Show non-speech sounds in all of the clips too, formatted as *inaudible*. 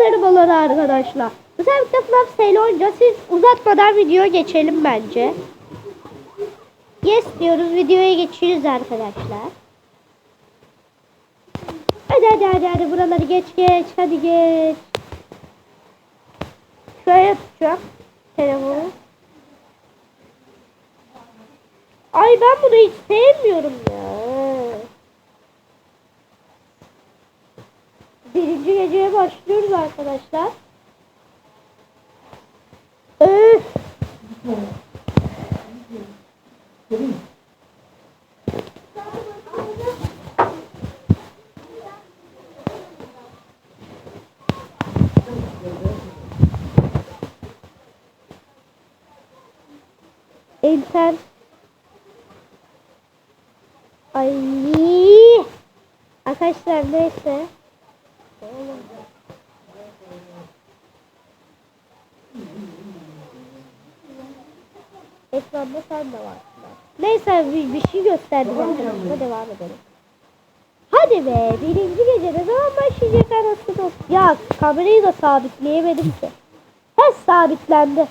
merhabalar arkadaşlar. Bu sefer FNAF sale oynayacağız. Siz uzatmadan videoya geçelim bence. Yes diyoruz. Videoya geçiyoruz arkadaşlar. Hadi hadi hadi hadi buraları geç geç. Hadi geç. Şöyle tutacağım. Telefonu. Ay ben bunu hiç sevmiyorum ya. Birinci geceye başlıyoruz arkadaşlar. Öf. Enter. Ay. Arkadaşlar neyse. Ekranda sen de varsın. Neyse bir, bir şey gösterdim arkadaşlar. Devam edelim. Hadi be birinci gece ne zaman başlayacak anasını? Ya kamerayı da sabitleyemedim ki. He sabitlendi.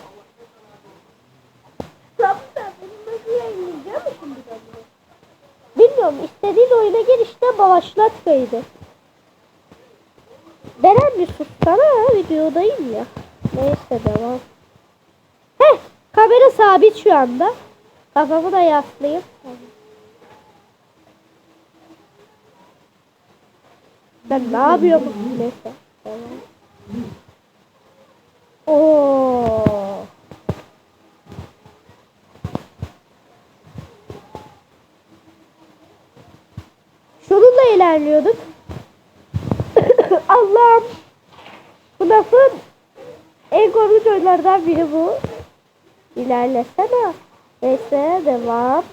Bilmiyorum istediğin oyuna gir işte başlat kaydı. Beren bir sussana videodayım ya. Neyse devam. Heh kamera sabit şu anda. Kafamı da yaslayayım. Ben ne yapıyorum? Neyse. Devam. Oo. Şununla ilerliyorduk. Allah'ım. Bu lafın en korkunç oyunlardan biri bu. İlerlesene. Neyse devam.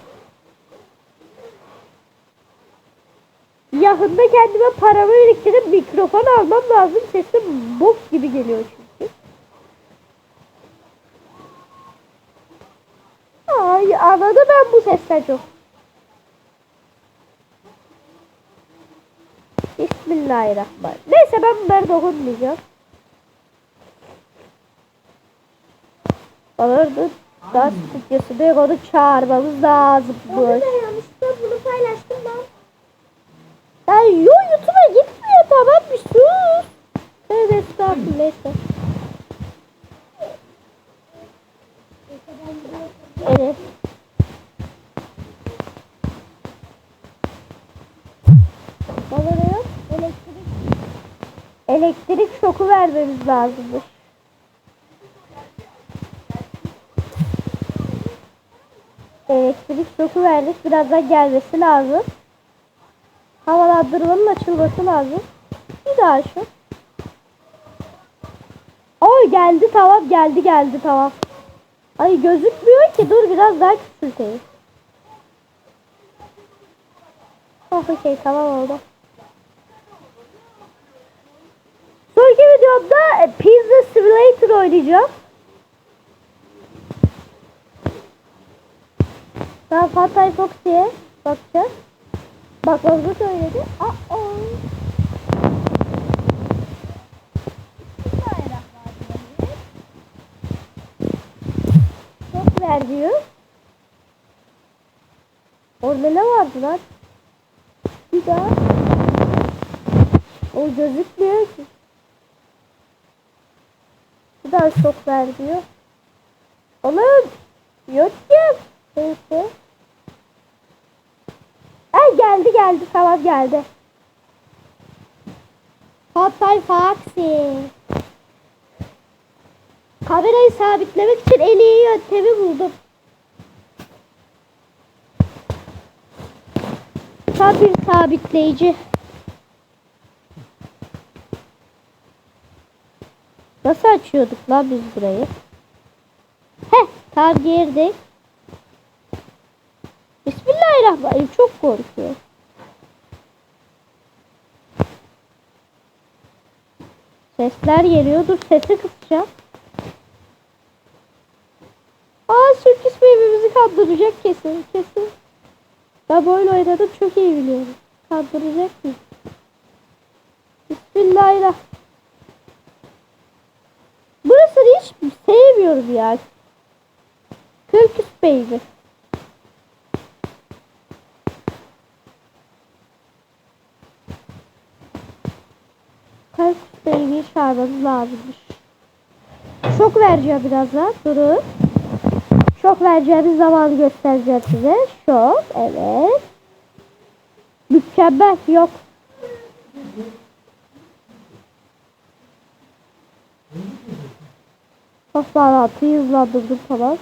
Yakında kendime paramı biriktirip mikrofon almam lazım. Sesim bok gibi geliyor çünkü. Ay anladım ben bu sesten çok. Bismillahirrahmanirrahim. Neyse ben bunları dokunmayacağım. Alırdı. Daha stüdyosuna onu çağırmamız lazım. Bu. yanlışlıkla bunu paylaştım ben. Ya yo YouTube'a gitmiyor tamam bir sus. Evet estağfurullah neyse. Evet. Bana yok? Elektrik şoku vermemiz lazımmış. Elektrik şoku verdik. Birazdan gelmesi lazım. Havalandırmanın açılması lazım. Bir daha şu. Oy geldi tamam geldi geldi tamam. Ay gözükmüyor ki dur biraz daha küçülteyim. Oh okey tamam oldu. Sonraki videomda e, Pizza Simulator oynayacağım. Ben Fatay Foxy'ye bakacağız. Bakmamızı söyledi. Aa, aa. Çok ver diyor. Orada ne vardı lan? Bir daha. O gözükmüyor ki. Daha çok ver diyor. Oğlum. Yok ya. Neyse. Ay geldi geldi tamam geldi. Hatay Foxy. Kamerayı sabitlemek için en iyi yöntemi buldum. Tam bir sabitleyici. Nasıl açıyorduk lan biz burayı? Heh tam girdik. Bismillahirrahmanirrahim çok korkuyor. Sesler geliyor. Dur sesi kısacağım. Aa Sürküs Bey bizi kandıracak kesin. Kesin. Ben böyle oynadım çok iyi biliyorum. Kandıracak mı? Bismillahirrahmanirrahim. Kalksın hiç sevmiyorum ya. Kırküs baby. Kırküs baby'yi çağırmamız lazımmış. Şok vereceğim birazdan. Durun. Şok vereceğimiz zamanı göstereceğim size. Şok. Evet. Mükemmel. Yok. Bağlantıyı hızlandırdım falan.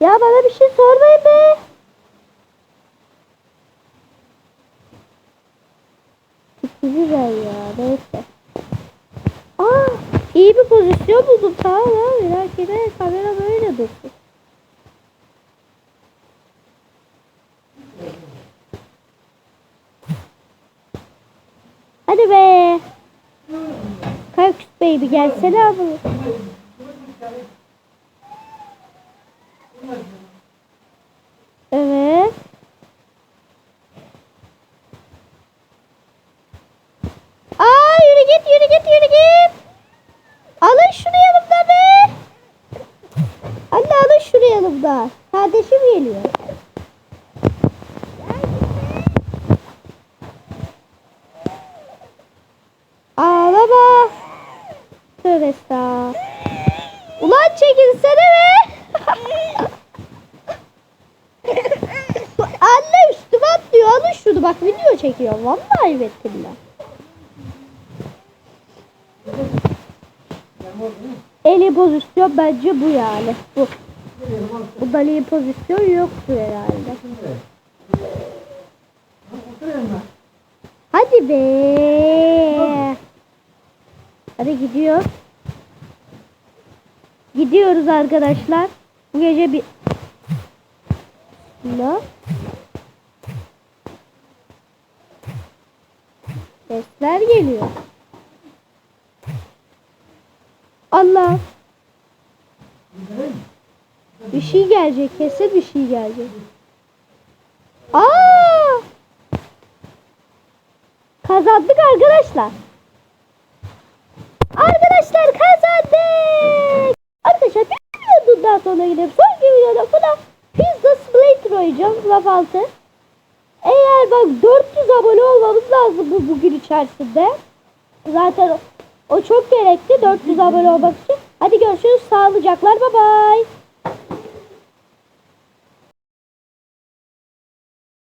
Ya bana bir şey sormayın be. Gitti ben ya. Neyse. Aa, iyi bir pozisyon buldum. Tamam abi. Belki kamera böyle dursun. Hadi be. Baby gelsene abi. Evet. Aa yürü git yürü git yürü git. Alın şunu yanımda be. Anne alın şunu yanımda. Kardeşim geliyor. Tövbe estağfurullah. Ulan çekilsene be. *laughs* Anne üstüme atlıyor. Alın şunu bak video çekiyor. Vallahi ettim ben. En iyi pozisyon bence bu yani. Bu. Bundan iyi pozisyon yoktu herhalde. Hadi be. Hadi gidiyor. Gidiyoruz arkadaşlar. Bu gece bir Bismillah. Sesler geliyor. Allah. Bir şey gelecek. Kesin bir şey gelecek. Aa! Kazandık arkadaşlar. Arkadaşlar kazandık. Arkadaşlar bir videonun daha sonra gidelim. Sonraki videoda buna Pizza Splater oynayacağım. Laf altı. Eğer bak 400 abone olmamız lazım bu bugün içerisinde. Zaten o, çok gerekli 400 abone olmak için. Hadi görüşürüz. Sağlıcaklar. Bye bye.